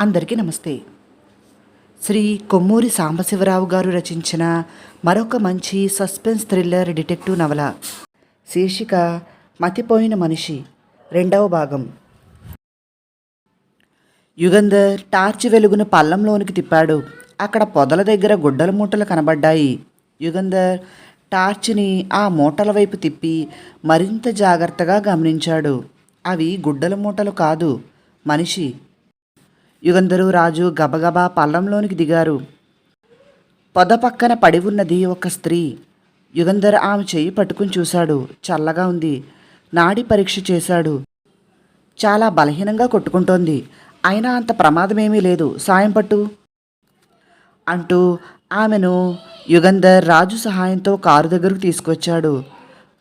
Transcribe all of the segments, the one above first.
అందరికీ నమస్తే. శ్రీ కొమ్మూరి సాంబశివరావు గారు రచించిన మరొక మంచి సస్పెన్స్ థ్రిల్లర్ డిటెక్టివ్ నవల శీర్షిక మతిపోయిన మనిషి రెండవ భాగం. యుగంధర్ టార్చ్ వెలుగును పల్లంలోనికి తిప్పాడు. అక్కడ పొదల దగ్గర గుడ్డల మూటలు కనబడ్డాయి. యుగంధర్ టార్చ్ని ఆ మూటల వైపు తిప్పి మరింత జాగ్రత్తగా గమనించాడు. అవి గుడ్డల మూటలు కాదు మనిషి. యుగంధరు రాజు గబగబా పల్లంలోనికి దిగారు. పొద పక్కన పడి ఉన్నది ఒక స్త్రీ. యుగంధర్ ఆమె చెయ్యి పట్టుకుని చూశాడు. చల్లగా ఉంది. నాడి పరీక్ష చేశాడు. చాలా బలహీనంగా కొట్టుకుంటోంది. అయినా అంత ప్రమాదమేమీ లేదు. సాయం పట్టు. అంటూ ఆమెను యుగంధర్ రాజు సహాయంతో కారు దగ్గరకు తీసుకొచ్చాడు.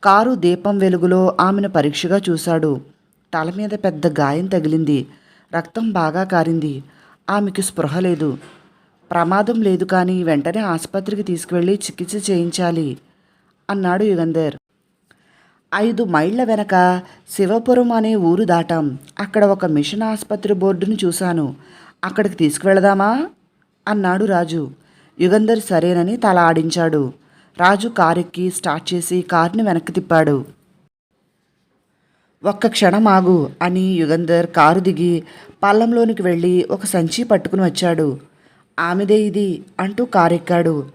కారు దీపం వెలుగులో ఆమెను పరీక్షగా చూశాడు. తల మీద పెద్ద గాయం తగిలింది. రక్తం బాగా కారింది. ఆమెకు స్పృహ లేదు. ప్రమాదం లేదు కానీ వెంటనే ఆసుపత్రికి తీసుకువెళ్ళి చికిత్స చేయించాలి అన్నాడు యుగంధర్. ఐదు మైళ్ళ వెనక శివపురం అనే ఊరు దాటాం. అక్కడ ఒక మిషన్ ఆసుపత్రి బోర్డును చూశాను. అక్కడికి తీసుకువెళదామా? అన్నాడు రాజు. యుగంధర్ సరేనని తల ఆడించాడు. రాజు కారెక్కి స్టార్ట్ చేసి కారుని వెనక్కి తిప్పాడు. ఒక్క క్షణం ఆగు అని యుగంధర్ కారు దిగి పల్లంలోనికి వెళ్ళి ఒక సంచి పట్టుకుని వచ్చాడు. ఆమెదే ఇది అంటూ కారెక్కాడు.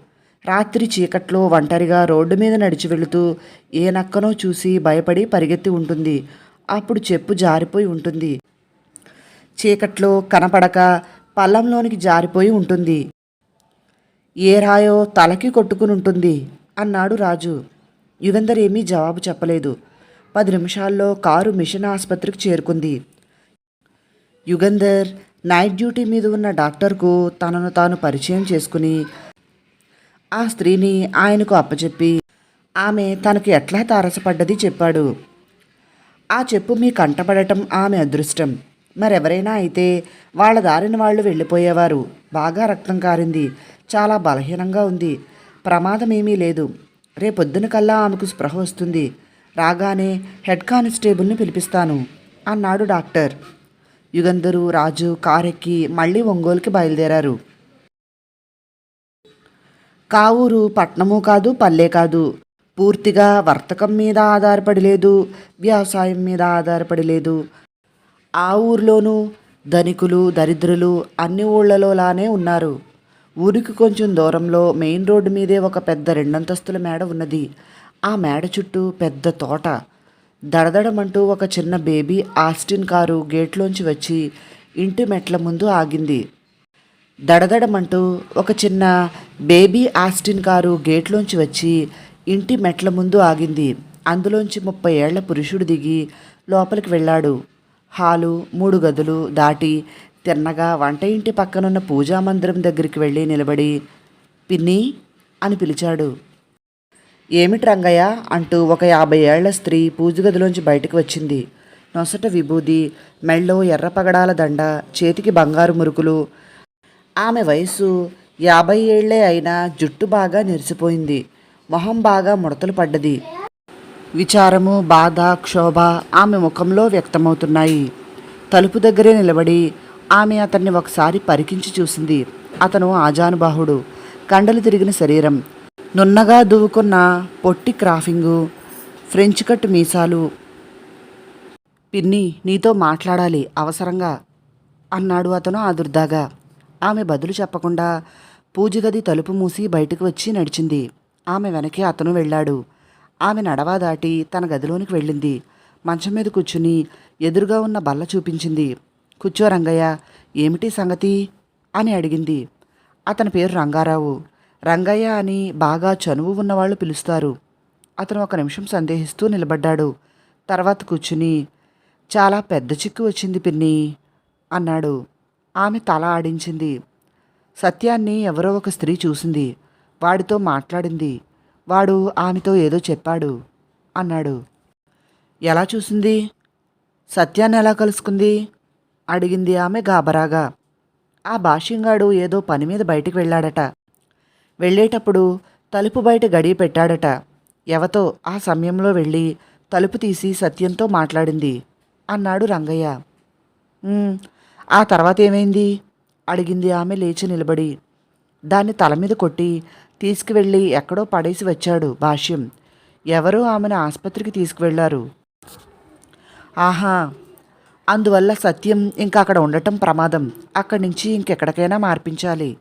రాత్రి చీకట్లో ఒంటరిగా రోడ్డు మీద నడిచి వెళుతూ ఏ నక్కనో చూసి భయపడి పరిగెత్తి ఉంటుంది. అప్పుడు చెప్పు జారిపోయి ఉంటుంది. చీకట్లో కనపడక పల్లంలోనికి జారిపోయి ఉంటుంది. ఏ రాయో తలకి కొట్టుకుని ఉంటుంది అన్నాడు రాజు. యుగంధర్ ఏమీ జవాబు చెప్పలేదు. పది నిమిషాల్లో కారు మిషన్ ఆసుపత్రికి చేరుకుంది. యుగంధర్ నైట్ డ్యూటీ మీద ఉన్న డాక్టర్కు తనను తాను పరిచయం చేసుకుని ఆ స్త్రీని ఆయనకు అప్పచెప్పి ఆమె తనకు ఎట్లా తారసపడ్డది? చెప్పాడు. ఆ చెప్పు మీ కంటపడటం ఆమె అదృష్టం. మరెవరైనా అయితే వాళ్ళ దారిన వాళ్ళు వెళ్ళిపోయేవారు. బాగా రక్తం కారింది. చాలా బలహీనంగా ఉంది. ప్రమాదం ఏమీ లేదు. రేపొద్దున కల్లా ఆమెకు స్పృహ వస్తుంది. రాగానే హెడ్ కానిస్టేబుల్ని పిలిపిస్తాను అన్నాడు డాక్టర్. యుగంధరు రాజు కారెక్కి మళ్ళీ ఒంగోలుకి బయలుదేరారు. కావూరు పట్నము కాదు పల్లె కాదు. పూర్తిగా వర్తకం మీద ఆధారపడి లేదు వ్యవసాయం మీద ఆధారపడి లేదు. ఆ ఊర్లోనూ ధనికులు దరిద్రులు అన్ని ఊళ్ళలోలానే ఉన్నారు. ఊరికి కొంచెం దూరంలో మెయిన్ రోడ్డు మీదే ఒక పెద్ద రెండంతస్తుల మేడ ఉన్నది. ఆ మేడ చుట్టూ పెద్ద తోట. దడదడమంటూ ఒక చిన్న బేబీ ఆస్టిన్ కారు గేట్లోంచి వచ్చి ఇంటి మెట్ల ముందు ఆగింది. దడదడమంటూ ఒక చిన్న బేబీ ఆస్టిన్ కారు గేట్లోంచి వచ్చి ఇంటి మెట్ల ముందు ఆగింది. అందులోంచి ముప్పై ఏళ్ళ పురుషుడు దిగి లోపలికి వెళ్ళాడు. హాలు మూడు గదులు దాటి తిన్నగా వంట ఇంటి పక్కనున్న పూజా మందిరం దగ్గరికి వెళ్ళి నిలబడి పిన్ని అని పిలిచాడు. ఏమిటి రంగయ్య? అంటూ ఒక యాభై ఏళ్ళ స్త్రీ పూజ గదిలోంచి బయటకు వచ్చింది. నొసట విభూది మెళ్ళో ఎర్రపగడాల దండ చేతికి బంగారు మురుకులు. ఆమె వయసు యాభై ఏళ్ళే అయినా జుట్టు బాగా నెరిసిపోయింది. మొహం బాగా ముడతలు పడ్డది. విచారము బాధ క్షోభ ఆమె ముఖంలో వ్యక్తమవుతున్నాయి. తలుపు దగ్గరే నిలబడి ఆమె అతన్ని ఒకసారి పరికించి చూసింది. అతను ఆజానుబాహుడు. కండలు తిరిగిన శరీరం. నున్నగా దువ్వుకున్న పొట్టి క్రాఫింగు ఫ్రెంచ్ కట్ మీసాలు. పిన్ని నీతో మాట్లాడాలి అవసరంగా అన్నాడు అతను ఆదుర్దాగా. ఆమె బదులు చెప్పకుండా పూజగది తలుపు మూసి బయటకు వచ్చి నడిచింది. ఆమె వెనకే అతను వెళ్ళాడు. ఆమె నడవా దాటి తన గదిలోనికి వెళ్ళింది. మంచం మీద కూర్చుని ఎదురుగా ఉన్న బల్ల చూపించింది. కూర్చో రంగయ్య ఏమిటి సంగతి? అని అడిగింది. అతని పేరు రంగారావు. రంగయ్య అని బాగా చనువు ఉన్నవాళ్ళు పిలుస్తారు. అతను ఒక నిమిషం సందేహిస్తూ నిలబడ్డాడు. తర్వాత కూర్చుని చాలా పెద్ద చిక్కు వచ్చింది పిన్ని అన్నాడు. ఆమె తల ఆడించింది. సత్యాన్ని ఎవరో ఒక స్త్రీ చూసింది. వాడితో మాట్లాడింది. వాడు ఆమెతో ఏదో చెప్పాడు అన్నాడు. ఎలా చూసింది? సత్యాన్ని ఎలా కలుసుకుంది? అడిగింది ఆమె గాబరాగా. ఆ భాష్యంగాడు ఏదో పని మీద బయటికి వెళ్ళాడట. వెళ్ళేటప్పుడు తలుపు బయట గడియ పెట్టాడట. ఎవతో? ఆ సమయంలో వెళ్ళి తలుపు తీసి సత్యంతో మాట్లాడింది. అన్నాడు రంగయ్య. ఆ తర్వాత ఏమైంది? అడిగింది ఆమె లేచి నిలబడి. దాన్ని తల మీద కొట్టి తీసుకువెళ్ళి ఎక్కడో పడేసి వచ్చాడు భాష్యం. ఎవరో ఆమెను ఆసుపత్రికి తీసుకువెళ్ళారు. ఆహా! అందువల్ల సత్యం ఇంకా అక్కడ ఉండటం ప్రమాదం. అక్కడి నుంచి ఇంకెక్కడికైనా మార్పించాలి.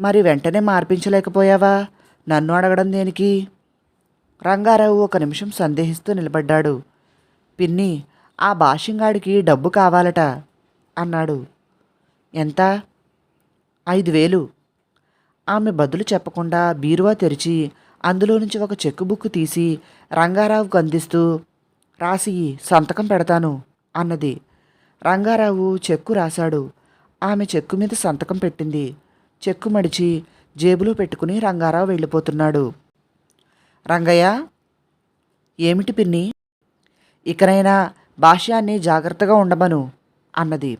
మరి వెంటనే మార్పించలేకపోయావా? నన్ను అడగడం దేనికి? రంగారావు ఒక నిమిషం సందేహిస్తూ నిలబడ్డాడు. పిన్ని ఆ బాషింగాడికి డబ్బు కావాలట అన్నాడు. ఎంత? ఐదు వేలు. ఆమె బదులు చెప్పకుండా బీరువా తెరిచి అందులో నుంచి ఒక చెక్కు బుక్ తీసి రంగారావుకు అందిస్తూ రాసి సంతకం పెడతాను అన్నది. రంగారావు చెక్కు రాశాడు. ఆమె చెక్కు మీద సంతకం పెట్టింది. చెక్కు మడిచి జేబులో పెట్టుకుని రంగారావు వెళ్ళిపోతున్నాడు. రంగయ్య! ఏమిటి పిన్ని? ఇకనైనా భాష్యాన్ని జాగ్రత్తగా ఉండమను అన్నది.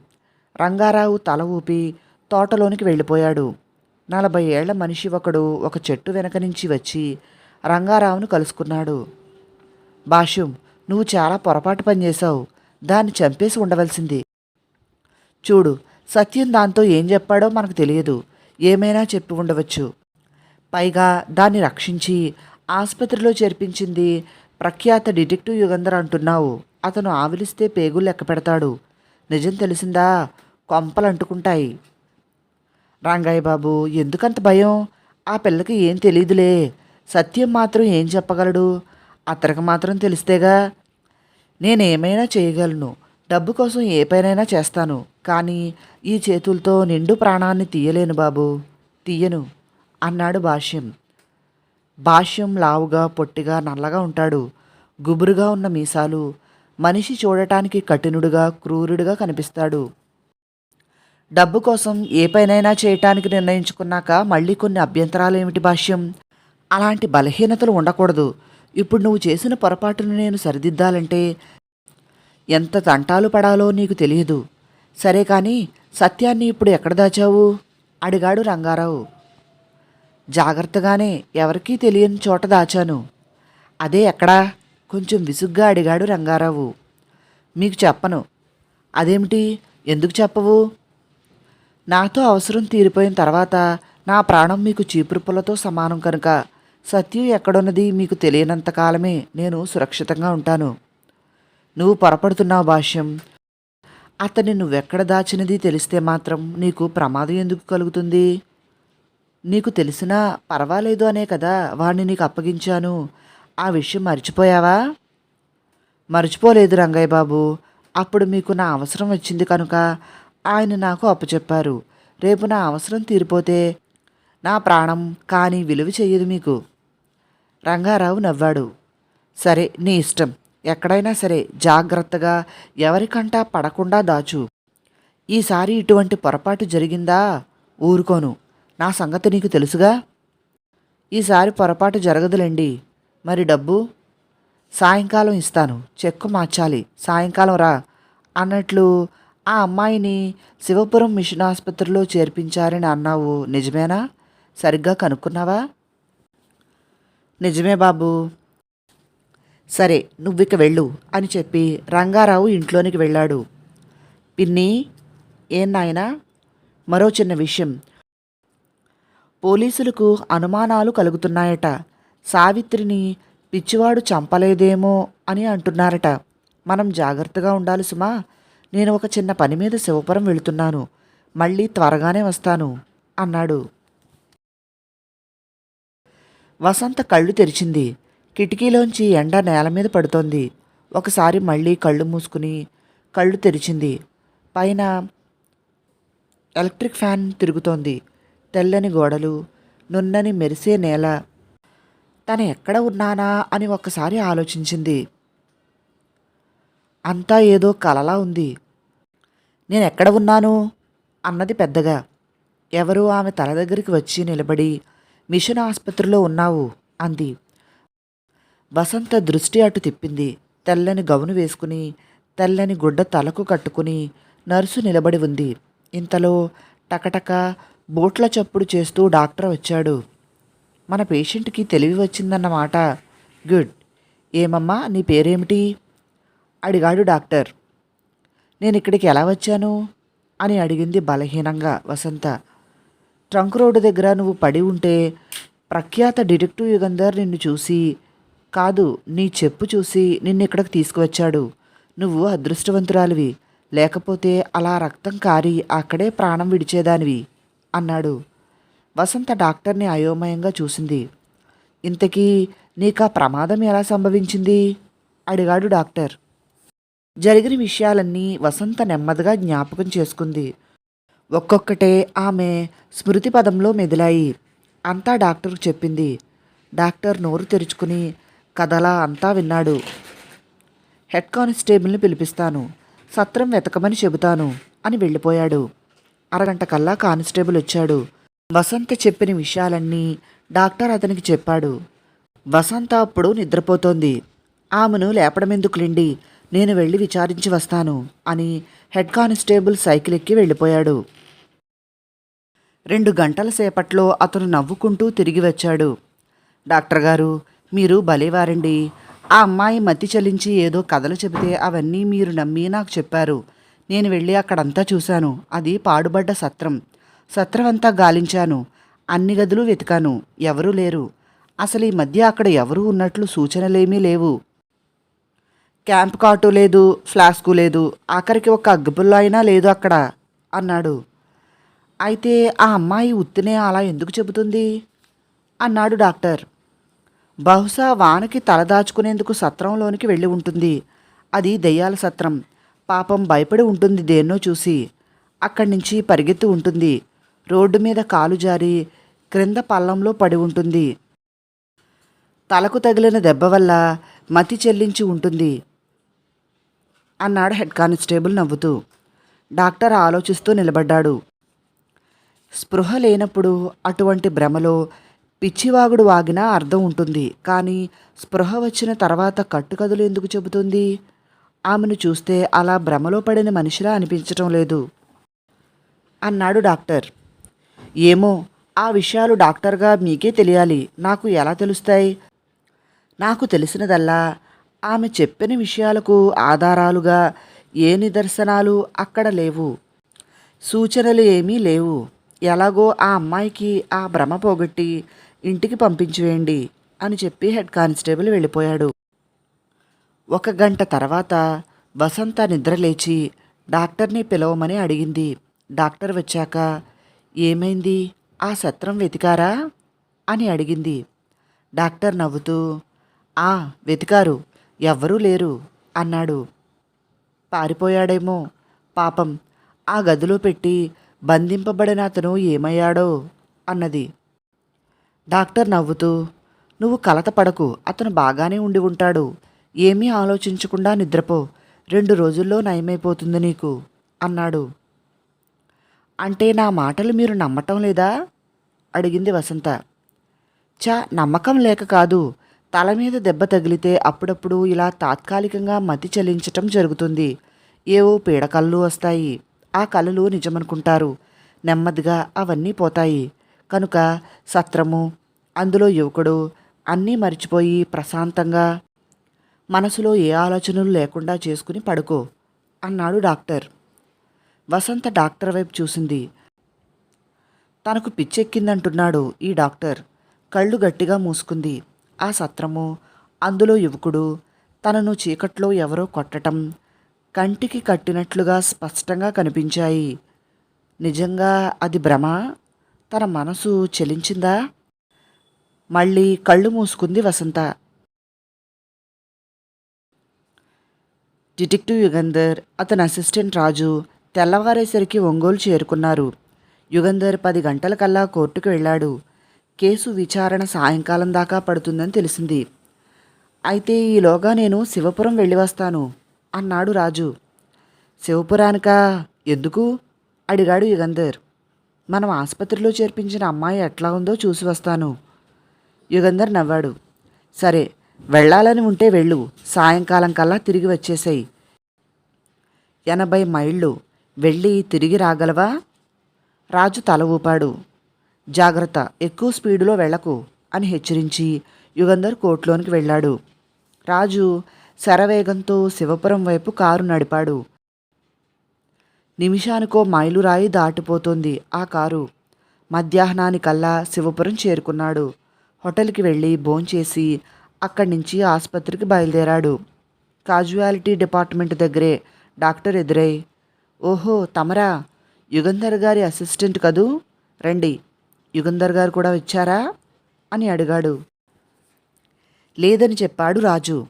రంగారావు తల ఊపి తోటలోనికి వెళ్ళిపోయాడు. నలభై ఏళ్ళ మనిషి ఒకడు ఒక చెట్టు వెనక నుంచి వచ్చి రంగారావును కలుసుకున్నాడు. భాష్యం నువ్వు చాలా పొరపాటు పనిచేశావు దాన్ని చంపేసి ఉండవలసింది. చూడు సత్యం దాంతో ఏం చెప్పాడో మనకు తెలియదు. ఏమైనా చెప్పి ఉండవచ్చు. పైగా దాన్ని రక్షించి ఆసుపత్రిలో చేర్పించింది ప్రఖ్యాత డిటెక్టివ్ యుగంధర్ అంటున్నావు. అతను ఆవిలిస్తే పేగులు లెక్క పెడతాడు. నిజం తెలిసిందా? కొంపలు అంటుకుంటాయి రంగయ్య బాబు ఎందుకంత భయం? ఆ పిల్లకి ఏం తెలియదులే సత్యం మాత్రం ఏం చెప్పగలడు? అతనికి మాత్రం తెలిస్తేగా. నేనేమైనా చేయగలను. డబ్బు కోసం ఏ పైనైనా చేస్తాను. కానీ ఈ చేతులతో నిండు ప్రాణాన్ని తీయలేను బాబు. తీయను అన్నాడు భాష్యం. భాష్యం లావుగా పొట్టిగా నల్లగా ఉంటాడు. గుబురుగా ఉన్న మీసాలు మనిషి చూడటానికి కఠినుడుగా క్రూరుడుగా కనిపిస్తాడు. డబ్బు కోసం ఏ పైనైనా చేయటానికి నిర్ణయించుకున్నాక మళ్ళీ కొన్ని అభ్యంతరాలు ఏమిటి భాష్యం? అలాంటి బలహీనతలు ఉండకూడదు. ఇప్పుడు నువ్వు చేసిన పొరపాటును నేను సరిదిద్దాలంటే ఎంత తంటాలు పడాలో నీకు తెలియదు. సరే కానీ సత్యాన్ని ఇప్పుడు ఎక్కడ దాచావు? అడిగాడు రంగారావు. జాగ్రత్తగానే ఎవరికీ తెలియని చోట దాచాను. అదే ఎక్కడా? కొంచెం విసుగ్గా అడిగాడు రంగారావు. మీకు చెప్పను. అదేమిటి? ఎందుకు చెప్పవు? నాతో అవసరం తీరిపోయిన తర్వాత నా ప్రాణం మీకు చీపురుపులతో సమానం కనుక సత్యం ఎక్కడున్నది మీకు తెలియనంత కాలమే నేను సురక్షితంగా ఉంటాను. నువ్వు పొరపడుతున్నావు భాష్యం. అతన్ని నువ్వెక్కడ దాచినది తెలిస్తే మాత్రం నీకు ప్రమాదం ఎందుకు కలుగుతుంది? నీకు తెలిసినా పర్వాలేదు అనే కదా వాణ్ణి నీకు అప్పగించాను. ఆ విషయం మర్చిపోయావా? మర్చిపోలేదు రంగయ్య బాబు. అప్పుడు మీకు నా అవసరం వచ్చింది కనుక ఆయన నాకు అప్పచెప్పారు. రేపు నా అవసరం తీరిపోతే నా ప్రాణం కానీ విలువ చెయ్యదు మీకు. రంగారావు నవ్వాడు. సరే నీ ఇష్టం. ఎక్కడైనా సరే జాగ్రత్తగా ఎవరికంటా పడకుండా దాచు. ఈసారి ఇటువంటి పొరపాటు జరిగిందా? ఊరుకోను. నా సంగతి నీకు తెలుసుగా? ఈసారి పొరపాటు జరగదులేండి. మరి డబ్బు? సాయంకాలం ఇస్తాను. చెక్కు మార్చాలి. సాయంకాలం రా. అన్నట్లు ఆ అమ్మాయిని శివపురం మిషన్ ఆసుపత్రిలో చేర్పించారని అన్నావు. నిజమేనా? సరిగ్గా కనుక్కున్నావా? నిజమే బాబు. సరే నువ్విక వెళ్ళు అని చెప్పి రంగారావు ఇంట్లోనికి వెళ్ళాడు. పిన్ని ఏం నాయనా? మరో చిన్న విషయం. పోలీసులకు అనుమానాలు కలుగుతున్నాయట. సావిత్రిని పిచ్చివాడు చంపలేదేమో అని అంటున్నారట. మనం జాగ్రత్తగా ఉండాలి సుమా. నేను ఒక చిన్న పని మీద శివపురం వెళుతున్నాను. మళ్ళీ త్వరగానే వస్తాను అన్నాడు. వసంత కళ్ళు తెరిచింది. కిటికీలోంచి ఎండ నేల మీద పడుతోంది. ఒకసారి మళ్ళీ కళ్ళు మూసుకుని కళ్ళు తెరిచింది. పైన ఎలక్ట్రిక్ ఫ్యాన్ తిరుగుతోంది. తెల్లని గోడలు నున్నని మెరిసే నేల. తను ఎక్కడ ఉన్నానా అని ఒక్కసారి ఆలోచించింది. అంతా ఏదో కలలా ఉంది. నేను ఎక్కడ ఉన్నాను? అన్నది పెద్దగా. ఎవరు ఆమె తల దగ్గరికి వచ్చి నిలబడి మిషన్ ఆసుపత్రిలో ఉన్నావు అంది. వసంత దృష్టి అటు తిప్పింది. తెల్లని గౌను వేసుకుని తెల్లని గుడ్డ తలకు కట్టుకుని నర్సు నిలబడి ఉంది. ఇంతలో టకటక బోట్ల చప్పుడు చేస్తూ డాక్టర్ వచ్చాడు. మన పేషెంట్కి తెలివి వచ్చిందన్నమాట గుడ్. ఏమమ్మా నీ పేరేమిటి? అడిగాడు డాక్టర్. నేను ఇక్కడికి ఎలా వచ్చాను? అని అడిగింది బలహీనంగా వసంత. ట్రంక్ రోడ్డు దగ్గర నువ్వు పడి ఉంటే ప్రఖ్యాత డిటెక్టివ్ యుగంధర్ నిన్ను చూసి కాదు నీ చెప్పు చూసి నిన్ను ఇక్కడికి తీసుకువచ్చాడు. నువ్వు అదృష్టవంతురాలివి. లేకపోతే అలా రక్తం కారి అక్కడే ప్రాణం విడిచేదానివి అన్నాడు. వసంత డాక్టర్ని అయోమయంగా చూసింది. ఇంతకీ నీకా ప్రమాదం ఎలా సంభవించింది? అడిగాడు డాక్టర్. జరిగిన విషయాలన్నీ వసంత నెమ్మదిగా జ్ఞాపకం చేసుకుంది. ఒక్కొక్కటే ఆమె స్మృతి పదంలో మెదిలాయి. అంతా డాక్టర్కు చెప్పింది. డాక్టర్ నోరు తెరుచుకుని కథలా అంతా విన్నాడు. హెడ్ కానిస్టేబుల్ని పిలిపిస్తాను. సత్రం వెతకమని చెబుతాను అని వెళ్ళిపోయాడు. అరగంట కల్లా కానిస్టేబుల్ వచ్చాడు. వసంత చెప్పిన విషయాలన్నీ డాక్టర్ అతనికి చెప్పాడు. వసంత అప్పుడు నిద్రపోతోంది. ఆమెను లేపడమెందుకులిండి నేను వెళ్ళి విచారించి వస్తాను అని హెడ్ కానిస్టేబుల్ సైకిల్ ఎక్కి వెళ్ళిపోయాడు. రెండు గంటల సేపట్లో అతను నవ్వుకుంటూ తిరిగి వచ్చాడు. డాక్టర్ గారు మీరు భలేవారండి. ఆ అమ్మాయి మతి చలించి ఏదో కథలు చెబితే అవన్నీ మీరు నమ్మి నాకు చెప్పారు. నేను వెళ్ళి అక్కడంతా చూశాను. అది పాడుబడ్డ సత్రం. సత్రం అంతా గాలించాను. అన్ని గదులు వెతికాను. ఎవరూ లేరు. అసలు ఈ మధ్య అక్కడ ఎవరూ ఉన్నట్లు సూచనలేమీ లేవు. క్యాంప్ కాటు లేదు. ఫ్లాస్కు లేదు. ఆఖరికి ఒక అగ్గిపుల్ల అయినా లేదు అక్కడ అన్నాడు. అయితే ఆ అమ్మాయి ఉత్తినే అలా ఎందుకు చెబుతుంది? అన్నాడు డాక్టర్. బహుశా వానకి తలదాచుకునేందుకు సత్రంలోనికి వెళ్ళి ఉంటుంది. అది దెయ్యాల సత్రం. పాపం భయపడి ఉంటుంది దేన్నో చూసి. అక్కడి నుంచి పరిగెత్తి ఉంటుంది. రోడ్డు మీద కాలు జారి క్రింద పల్లంలో పడి ఉంటుంది. తలకు తగిలిన దెబ్బ వల్ల మతి చెల్లించి ఉంటుంది అన్నాడు హెడ్ కానిస్టేబుల్ నవ్వుతూ. డాక్టర్ ఆలోచిస్తూ నిలబడ్డాడు. స్పృహ లేనప్పుడు అటువంటి భ్రమలో పిచ్చివాగుడు వాగినా అర్థం ఉంటుంది. కానీ స్పృహ వచ్చిన తర్వాత కట్టుకథలు ఎందుకు చెబుతుంది? ఆమెను చూస్తే అలా భ్రమలో పడిన మనిషిలా అనిపించటం లేదు. అన్నాడు డాక్టర్. ఏమో ఆ విషయాలు డాక్టర్గా మీకే తెలియాలి. నాకు ఎలా తెలుస్తాయి? నాకు తెలిసినదల్లా ఆమె చెప్పిన విషయాలకు ఆధారాలుగా ఏ నిదర్శనాలు అక్కడ లేవు. సూచనలు ఏమీ లేవు. ఎలాగో ఆ అమ్మాయికి ఆ భ్రమ పోగొట్టి ఇంటికి పంపించివేయండి అని చెప్పి హెడ్ కానిస్టేబుల్ వెళ్ళిపోయాడు. ఒక గంట తర్వాత వసంత నిద్రలేచి డాక్టర్ని పిలవమని అడిగింది. డాక్టర్ వచ్చాక ఏమైంది? ఆ సత్రం వెతికారా? అని అడిగింది. డాక్టర్ నవ్వుతూ ఆ వెతికారు. ఎవ్వరూ లేరు అన్నాడు. పారిపోయాడేమో. పాపం ఆ గదిలో పెట్టి బంధింపబడిన అతను ఏమయ్యాడో అన్నది. డాక్టర్ నవ్వుతూ నువ్వు కలత పడకు అతను బాగానే ఉండి ఉంటాడు. ఏమీ ఆలోచించకుండా నిద్రపో. రెండు రోజుల్లో నయమైపోతుంది నీకు అన్నాడు. అంటే నా మాటలు మీరు నమ్మటం లేదా? అడిగింది వసంత. చా నమ్మకం లేక కాదు. తల మీద దెబ్బ తగిలితే అప్పుడప్పుడు ఇలా తాత్కాలికంగా మతి చలించటం జరుగుతుంది. ఏవో పీడకళ్ళు వస్తాయి. ఆ కళలు నిజమనుకుంటారు. నెమ్మదిగా అవన్నీ పోతాయి. కనుక సత్రము అందులో యువకుడు అన్నీ మర్చిపోయి ప్రశాంతంగా మనసులో ఏ ఆలోచనలు లేకుండా చేసుకుని పడుకో అన్నాడు డాక్టర్. వసంత డాక్టర్ వైపు చూసింది. తనకు పిచ్చెక్కిందంటున్నాడు ఈ డాక్టర్. కళ్ళు గట్టిగా మూసుకుంది. ఆ సత్రము అందులో యువకుడు తనను చీకట్లో ఎవరో కొట్టటం కంటికి కట్టినట్లుగా స్పష్టంగా కనిపించాయి. నిజంగా అది భ్రమ? తన మనసు చెలించిందా? మళ్ళీ కళ్ళు మూసుకుంది వసంత. డిటెక్టివ్ యుగంధర్ అతని అసిస్టెంట్ రాజు తెల్లవారేసరికి ఒంగోలు చేరుకున్నారు. యుగంధర్ పది గంటలకల్లా కోర్టుకు వెళ్ళాడు. కేసు విచారణ సాయంకాలం దాకా పడుతుందని తెలిసింది. అయితే ఈలోగా నేను శివపురం వెళ్ళి వస్తాను అన్నాడు రాజు. శివపురానికా? ఎందుకు? అడిగాడు యుగంధర్. మనం ఆసుపత్రిలో చేర్పించిన అమ్మాయి ఎట్లా ఉందో చూసి వస్తాను. యుగంధర్ నవ్వాడు. సరే వెళ్ళాలని ఉంటే వెళ్ళు. సాయంకాలం కల్లా తిరిగి వచ్చేసాయి. ఎనభై మైళ్ళు. వెళ్ళి తిరిగి రాగలవా? రాజు తల ఊపాడు. జాగ్రత్త ఎక్కువ స్పీడులో వెళ్ళకు అని హెచ్చరించి యుగంధర్ కోర్టులోనికి వెళ్ళాడు. రాజు శరవేగంతో శివపురం వైపు కారు నడిపాడు. నిమిషానికో మైలురాయి దాటిపోతుంది ఆ కారు. మధ్యాహ్నానికల్లా శివపురం చేరుకున్నాడు. హోటల్కి వెళ్ళి భోంచేసి అక్కడి నుంచి ఆసుపత్రికి బయలుదేరాడు. కాజువాలిటీ డిపార్ట్మెంట్ దగ్గరే డాక్టర్ ఎదురై ఓహో తమరా? యుగంధర్ గారి అసిస్టెంట్ కదూ? రండి యుగంధర్ గారు కూడా వచ్చారా? అని అడిగాడు. లేదని చెప్పాడు రాజు.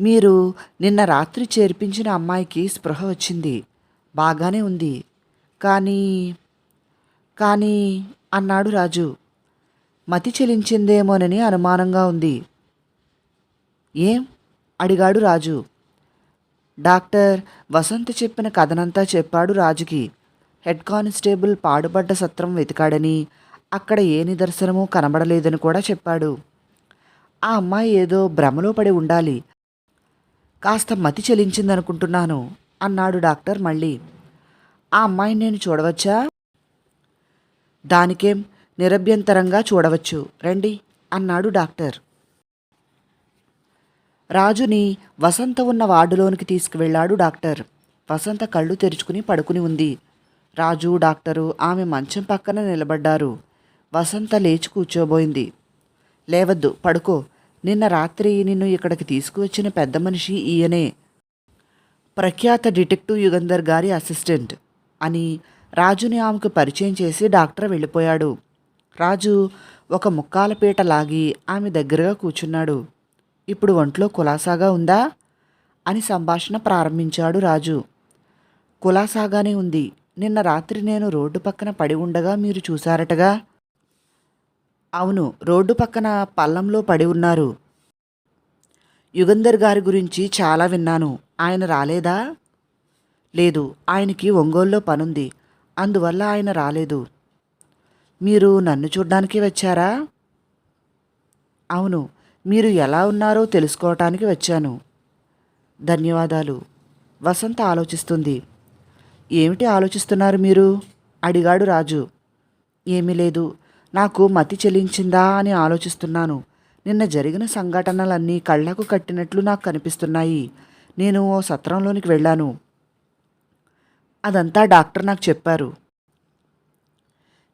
మీరు నిన్న రాత్రి చేర్పించిన అమ్మాయికి స్పృహ వచ్చింది. బాగానే ఉంది. కానీ కానీ అన్నాడు రాజు. మతి చెలించిందేమోనని అనుమానంగా ఉంది. ఏం? అడిగాడు రాజు. డాక్టర్ వసంత్ చెప్పిన కథనంతా చెప్పాడు రాజుకి. హెడ్ కానిస్టేబుల్ పాడుపడ్డ సత్రం వెతికాడని అక్కడ ఏ నిదర్శనమూ కనబడలేదని కూడా చెప్పాడు. ఆ అమ్మాయి ఏదో భ్రమలో పడి ఉండాలి. కాస్త మతి చెలించిందనుకుంటున్నాను అన్నాడు డాక్టర్ మళ్ళీ. ఆ అమ్మాయిని నేను చూడవచ్చా? దానికేం నిరభ్యంతరంగా చూడవచ్చు రండి అన్నాడు డాక్టర్. రాజుని వసంత ఉన్న వార్డులోనికి తీసుకువెళ్ళాడు డాక్టర్. వసంత కళ్ళు తెరుచుకుని పడుకుని ఉంది. రాజు డాక్టరు ఆమె మంచం పక్కన నిలబడ్డారు. వసంత లేచి కూర్చోబోయింది. లేవద్దు పడుకో నిన్న రాత్రి నిన్ను ఇక్కడికి తీసుకువచ్చిన పెద్ద మనిషి ఈయనే. ప్రఖ్యాత డిటెక్టివ్ యుగంధర్ గారి అసిస్టెంట్ అని రాజుని ఆమెకు పరిచయం చేసి డాక్టర్ వెళ్ళిపోయాడు. రాజు ఒక ముక్కాల పీట లాగి ఆమె దగ్గరగా కూర్చున్నాడు. ఇప్పుడు ఒంట్లో కులాసాగా ఉందా? అని సంభాషణ ప్రారంభించాడు రాజు. కులాసాగానే ఉంది. నిన్న రాత్రి నేను రోడ్డు పక్కన పడి ఉండగా మీరు చూశారటగా? అవును రోడ్డు పక్కన పల్లంలో పడి ఉన్నారు. యుగంధర్ గారి గురించి చాలా విన్నాను. ఆయన రాలేదా? లేదు ఆయనకి ఒంగోలులో పనుంది. అందువల్ల ఆయన రాలేదు. మీరు నన్ను చూడ్డానికి వచ్చారా? అవును మీరు ఎలా ఉన్నారో తెలుసుకోవటానికి వచ్చాను. ధన్యవాదాలు. వసంత ఆలోచిస్తుంది. ఏమిటి ఆలోచిస్తున్నారు మీరు? అడిగాడు రాజు. ఏమీ లేదు. నాకు మతి చెలించిందా అని ఆలోచిస్తున్నాను. నిన్న జరిగిన సంఘటనలన్నీ కళ్ళకు కట్టినట్లు నాకు కనిపిస్తున్నాయి. నేను ఓ సత్రంలోనికి వెళ్ళాను. అదంతా డాక్టర్ నాకు చెప్పారు.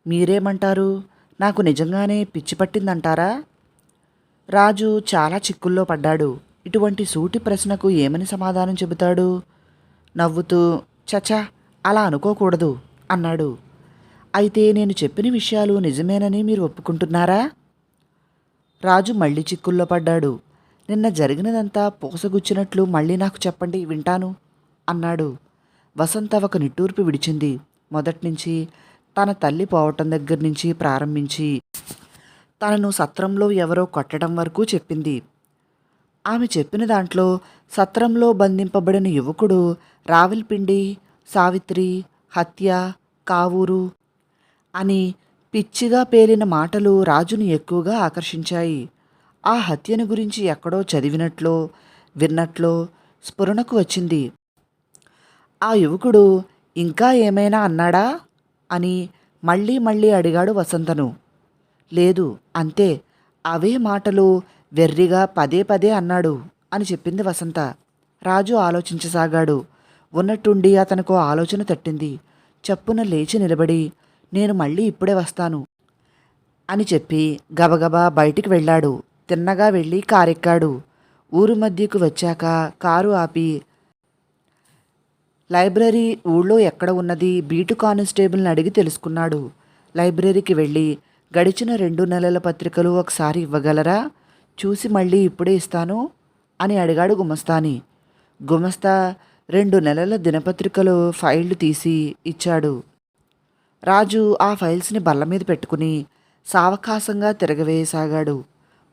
మీరేమంటారు? నాకు నిజంగానే పిచ్చి పట్టిందంటారా? రాజు చాలా చిక్కుల్లో పడ్డాడు. ఇటువంటి సూటి ప్రశ్నకు ఏమని సమాధానం చెబుతాడు? నవ్వుతూ చచా అలా అనుకోకూడదు అన్నాడు. అయితే నేను చెప్పిన విషయాలు నిజమేనని మీరు ఒప్పుకుంటున్నారా? రాజు మళ్ళీ చిక్కుల్లో పడ్డాడు. నిన్న జరిగినదంతా పూసగుచ్చినట్లు మళ్ళీ నాకు చెప్పండి వింటాను అన్నాడు. వసంత ఒక నిట్టూర్పు విడిచింది. మొదట్నుంచి తన తల్లి పోవటం దగ్గర నుంచి ప్రారంభించి తనను సత్రంలో ఎవరో కొట్టడం వరకు చెప్పింది. ఆమె చెప్పిన దాంట్లో సత్రంలో బంధింపబడిన యువకుడు రావిల్పిండి సావిత్రి హత్య కావూరు అని పిచ్చిగా పేలిన మాటలు రాజుని ఎక్కువగా ఆకర్షించాయి. ఆ హత్యను గురించి ఎక్కడో చదివినట్లో విన్నట్లో స్ఫురణకు వచ్చింది. ఆ యువకుడు ఇంకా ఏమైనా అన్నాడా? అని మళ్ళీ మళ్ళీ అడిగాడు వసంతను. లేదు అంతే అవే మాటలు వెర్రిగా పదే పదే అన్నాడు అని చెప్పింది వసంత. రాజు ఆలోచించసాగాడు. ఉన్నట్టుండి అతనికో ఆలోచన తట్టింది. చప్పున లేచి నిలబడి నేను మళ్ళీ ఇప్పుడే వస్తాను అని చెప్పి గబగబా బయటికి వెళ్ళాడు. తిన్నగా వెళ్ళి కారెక్కాడు. ఊరు మధ్యకు వచ్చాక కారు ఆపి లైబ్రరీ ఊళ్ళో ఎక్కడ ఉన్నది? బీటు కానిస్టేబుల్ని అడిగి తెలుసుకున్నాడు. లైబ్రరీకి వెళ్ళి గడిచిన రెండు నెలల పత్రికలు ఒకసారి ఇవ్వగలరా? చూసి మళ్ళీ ఇప్పుడే ఇస్తాను అని అడిగాడు గుమస్తాని. గుమస్తా రెండు నెలల దినపత్రికలు ఫైళ్ళు తీసి ఇచ్చాడు. రాజు ఆ ఫైల్స్ని బల్ల మీద పెట్టుకుని సావకాశంగా తిరగవేయసాగాడు.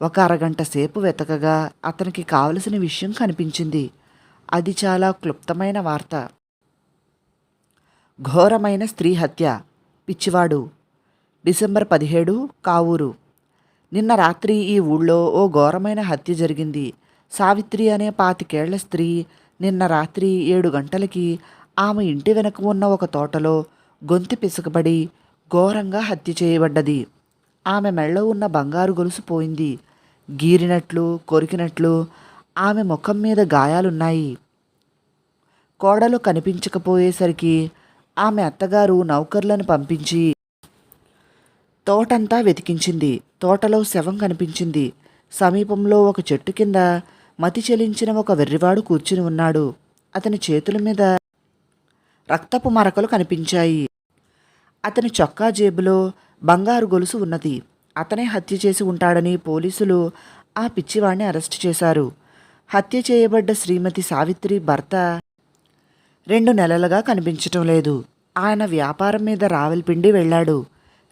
ఒక అరగంట సేపు వెతకగా అతనికి కావలసిన విషయం కనిపించింది. అది చాలా క్లుప్తమైన వార్త. ఘోరమైన స్త్రీ హత్య. పిచ్చివాడు. డిసెంబర్ పదిహేడు కావూరు. నిన్న రాత్రి ఈ ఊళ్ళో ఓ ఘోరమైన హత్య జరిగింది. సావిత్రి అనే పాతికేళ్ళ స్త్రీ నిన్న రాత్రి ఏడు గంటలకి ఆమె ఇంటి వెనక ఉన్న ఒక తోటలో గొంతు పిసుకబడి ఘోరంగా హత్య చేయబడ్డది. ఆమె మెళ్ళో ఉన్న బంగారు గొలుసు పోయింది. గీరినట్లు కొరికినట్లు ఆమె ముఖం మీద గాయాలున్నాయి. కోడలు కనిపించకపోయేసరికి ఆమె అత్తగారు నౌకర్లను పంపించి తోటంతా వెతికించింది. తోటలో శవం కనిపించింది. సమీపంలో ఒక చెట్టు కింద మతి చెలించిన ఒక వెర్రివాడు కూర్చుని ఉన్నాడు. అతని చేతుల మీద రక్తపు మరకలు కనిపించాయి. అతని చొక్కా జేబులో బంగారు గొలుసు ఉన్నది. అతనే హత్య చేసి ఉంటాడని పోలీసులు ఆ పిచ్చివాణ్ణి అరెస్ట్ చేశారు. హత్య చేయబడ్డ శ్రీమతి సావిత్రి భర్త రెండు నెలలుగా కనిపించటం లేదు. ఆయన వ్యాపారం మీద రావిల్పిండి వెళ్ళాడు.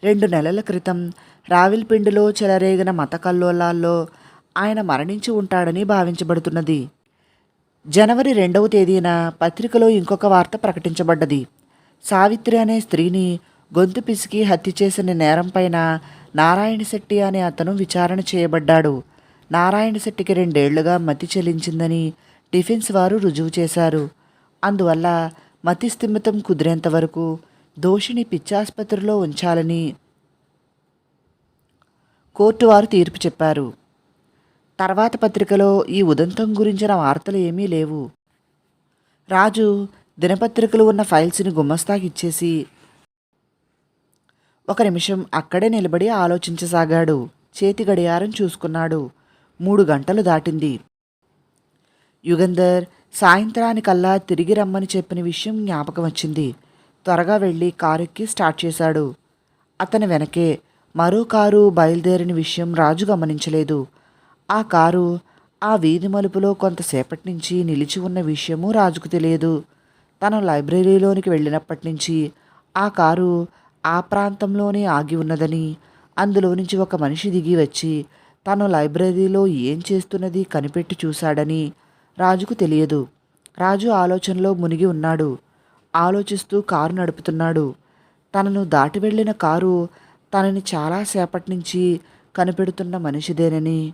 రెండు నెలల క్రితం రావిల్పిండిలో చెలరేగిన మత కల్లోలాల్లో ఆయన మరణించి ఉంటాడని భావించబడుతున్నది. జనవరి రెండవ తేదీన పత్రికలో ఇంకొక వార్త ప్రకటించబడ్డది. సావిత్రి అనే స్త్రీని గొంతు పిసికి హత్య చేసిన నేరంపైన నారాయణ శెట్టి అనే అతను విచారణ చేయబడ్డాడు. నారాయణ శెట్టికి రెండేళ్ళుగా మతి చెల్లించిందని డిఫెన్స్ వారు రుజువు చేశారు. అందువల్ల మతి స్థిమితం కుదిరేంత వరకు దోషిని పిచ్చాసుపత్రిలో ఉంచాలని కోర్టు వారు తీర్పు చెప్పారు. తర్వాత పత్రికలో ఈ ఉదంతం గురించిన వార్తలు ఏమీ లేవు. రాజు దినపత్రికలు ఉన్న ఫైల్స్ని గుమ్మస్తాకిచ్చేసి ఒక నిమిషం అక్కడే నిలబడి ఆలోచించసాగాడు. చేతి గడియారం చూసుకున్నాడు. మూడు గంటలు దాటింది. యుగంధర్ సాయంత్రానికల్లా తిరిగి రమ్మని చెప్పిన విషయం జ్ఞాపకం వచ్చింది. త్వరగా వెళ్ళి కారుకి స్టార్ట్ చేశాడు. అతని వెనకే మరో కారు బయలుదేరిన విషయం రాజు గమనించలేదు. ఆ కారు ఆ వీధి మలుపులో కొంతసేపటి నుంచి నిలిచి ఉన్న విషయము రాజుకు తెలియదు. తను లైబ్రరీలోనికి వెళ్ళినప్పటి నుంచి ఆ కారు ఆ ప్రాంతంలోనే ఆగి ఉన్నదని అందులో నుంచి ఒక మనిషి దిగి వచ్చి తను లైబ్రరీలో ఏం చేస్తున్నది కనిపెట్టి చూశాడని రాజుకు తెలియదు. రాజు ఆలోచనలో మునిగి ఉన్నాడు. ఆలోచిస్తూ కారు నడుపుతున్నాడు. తనను దాటి వెళ్ళిన కారు తనని చాలాసేపటి నుంచి కనిపెడుతున్న మనిషిదేనని